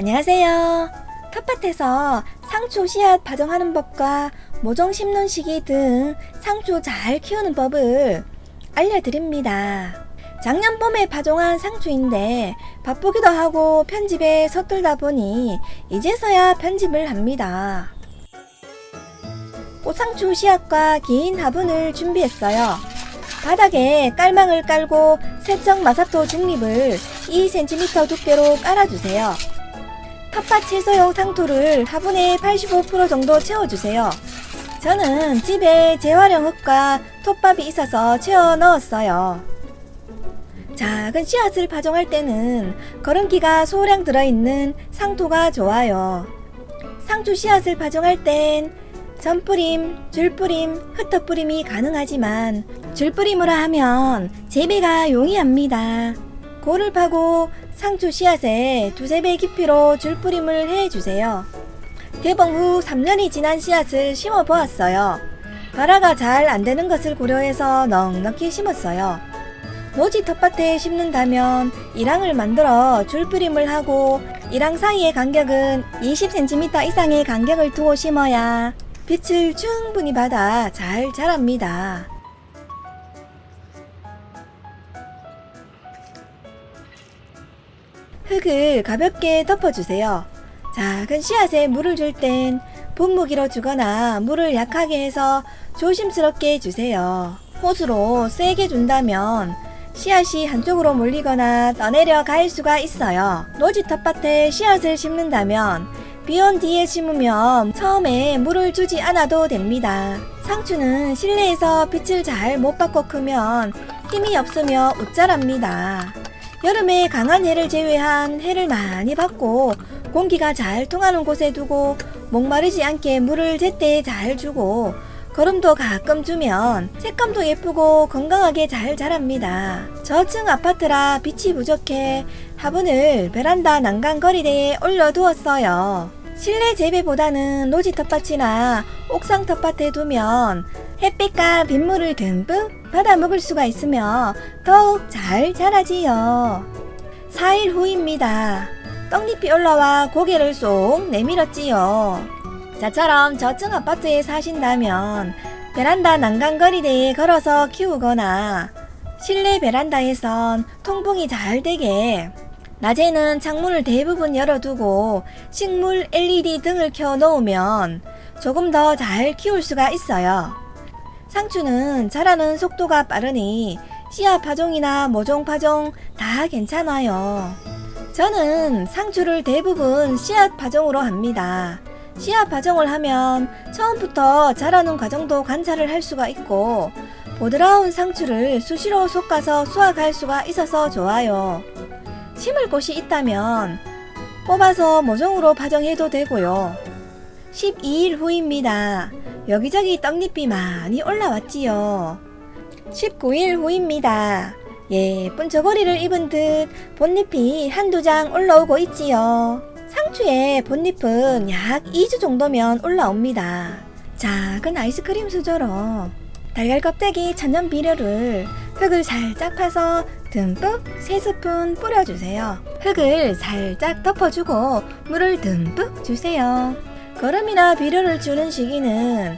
안녕하세요. 텃밭에서 상추 씨앗 파종하는 법과 모종 심는 시기 등 상추 잘 키우는 법을 알려드립니다. 작년 봄에 파종한 상추인데 바쁘기도 하고 편집에 서툴다 보니 이제서야 편집을 합니다. 꽃상추 씨앗과 긴 화분을 준비했어요. 바닥에 깔망을 깔고 세척 마사토 중립을 2cm 두께로 깔아주세요. 텃밭 채소용 상토를 화분에 85% 정도 채워주세요. 저는 집에 재활용 흙과 톱밥이 있어서 채워 넣었어요. 작은 씨앗을 파종할 때는 거름기가 소량 들어있는 상토가 좋아요. 상추 씨앗을 파종할 땐 전뿌림, 줄뿌림, 흩어뿌림이 가능하지만 줄뿌림으로 하면 재배가 용이합니다. 골을 파고 상추 씨앗에 두세 배 깊이로 줄뿌림을 해주세요. 개봉 후 3년이 지난 씨앗을 심어 보았어요. 발화가 잘 안 되는 것을 고려해서 넉넉히 심었어요. 노지 텃밭에 심는다면 이랑을 만들어 줄뿌림을 하고 이랑 사이의 간격은 20cm 이상의 간격을 두어 심어야 빛을 충분히 받아 잘 자랍니다. 흙을 가볍게 덮어주세요. 작은 씨앗에 물을 줄 땐 분무기로 주거나 물을 약하게 해서 조심스럽게 주세요. 호수로 세게 준다면 씨앗이 한쪽으로 몰리거나 떠내려 갈 수가 있어요. 노지 텃밭에 씨앗을 심는다면 비온 뒤에 심으면 처음에 물을 주지 않아도 됩니다. 상추는 실내에서 빛을 잘 못 받고 크면 힘이 없으며 웃자랍니다. 여름에 강한 해를 제외한 해를 많이 받고 공기가 잘 통하는 곳에 두고 목마르지 않게 물을 제때 잘 주고 거름도 가끔 주면 색감도 예쁘고 건강하게 잘 자랍니다. 저층 아파트라 빛이 부족해 화분을 베란다 난간 거리대에 올려두었어요. 실내 재배보다는 노지 텃밭이나 옥상 텃밭에 두면 햇빛과 빗물을 듬뿍 받아 먹을 수가 있으며 더욱 잘 자라지요. 4일 후입니다. 떡잎이 올라와 고개를 쏙 내밀었지요. 자처럼 저층 아파트에 사신다면 베란다 난간거리대에 걸어서 키우거나 실내 베란다에선 통풍이 잘 되게 낮에는 창문을 대부분 열어두고 식물 LED 등을 켜 놓으면 조금 더 잘 키울 수가 있어요. 상추는 자라는 속도가 빠르니 씨앗 파종이나 모종 파종 다 괜찮아요. 저는 상추를 대부분 씨앗 파종으로 합니다. 씨앗 파종을 하면 처음부터 자라는 과정도 관찰을 할 수가 있고 보드라운 상추를 수시로 솎아서 수확할 수가 있어서 좋아요. 심을 곳이 있다면 뽑아서 모종으로 파종해도 되고요. 12일 후입니다. 여기저기 떡잎이 많이 올라왔지요. 19일 후입니다. 예쁜 저고리를 입은 듯 본잎이 한두 장 올라오고 있지요. 상추의 본잎은 약 2주 정도면 올라옵니다. 작은 아이스크림 수저로 달걀 껍데기 천연 비료를 흙을 살짝 파서 듬뿍 3스푼 뿌려주세요. 흙을 살짝 덮어주고 물을 듬뿍 주세요. 거름이나 비료를 주는 시기는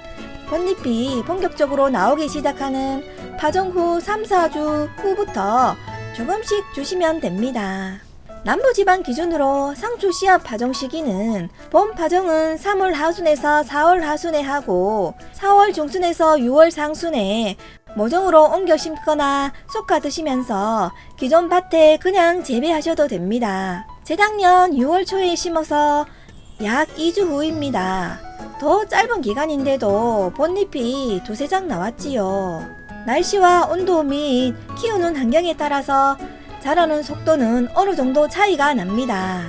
본잎이 본격적으로 나오기 시작하는 파종 후 3, 4주 후부터 조금씩 주시면 됩니다. 남부지방 기준으로 상추 씨앗 파종 시기는 봄 파종은 3월 하순에서 4월 하순에 하고 4월 중순에서 6월 상순에 모종으로 옮겨 심거나 솎아 드시면서 기존 밭에 그냥 재배하셔도 됩니다. 재작년 6월 초에 심어서 약 2주 후입니다. 더 짧은 기간인데도 본잎이 두세 장 나왔지요. 날씨와 온도 및 키우는 환경에 따라서 자라는 속도는 어느 정도 차이가 납니다.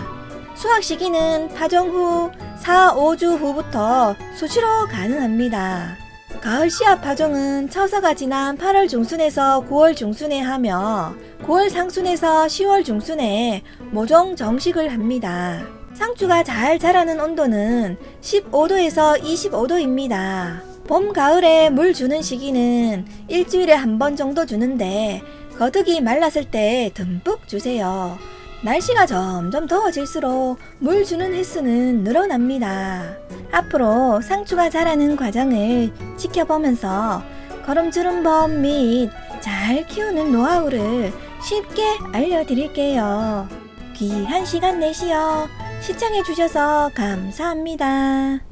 수확 시기는 파종 후 4, 5주 후부터 수시로 가능합니다. 가을 씨앗 파종은 처서가 지난 8월 중순에서 9월 중순에 하며 9월 상순에서 10월 중순에 모종 정식을 합니다. 상추가 잘 자라는 온도는 15도에서 25도입니다. 봄, 가을에 물 주는 시기는 일주일에 한 번 정도 주는데 거득이 말랐을 때 듬뿍 주세요. 날씨가 점점 더워질수록 물 주는 횟수는 늘어납니다. 앞으로 상추가 자라는 과정을 지켜보면서 거름주름법 및 잘 키우는 노하우를 쉽게 알려드릴게요. 귀한 시간 내시어 시청해주셔서 감사합니다.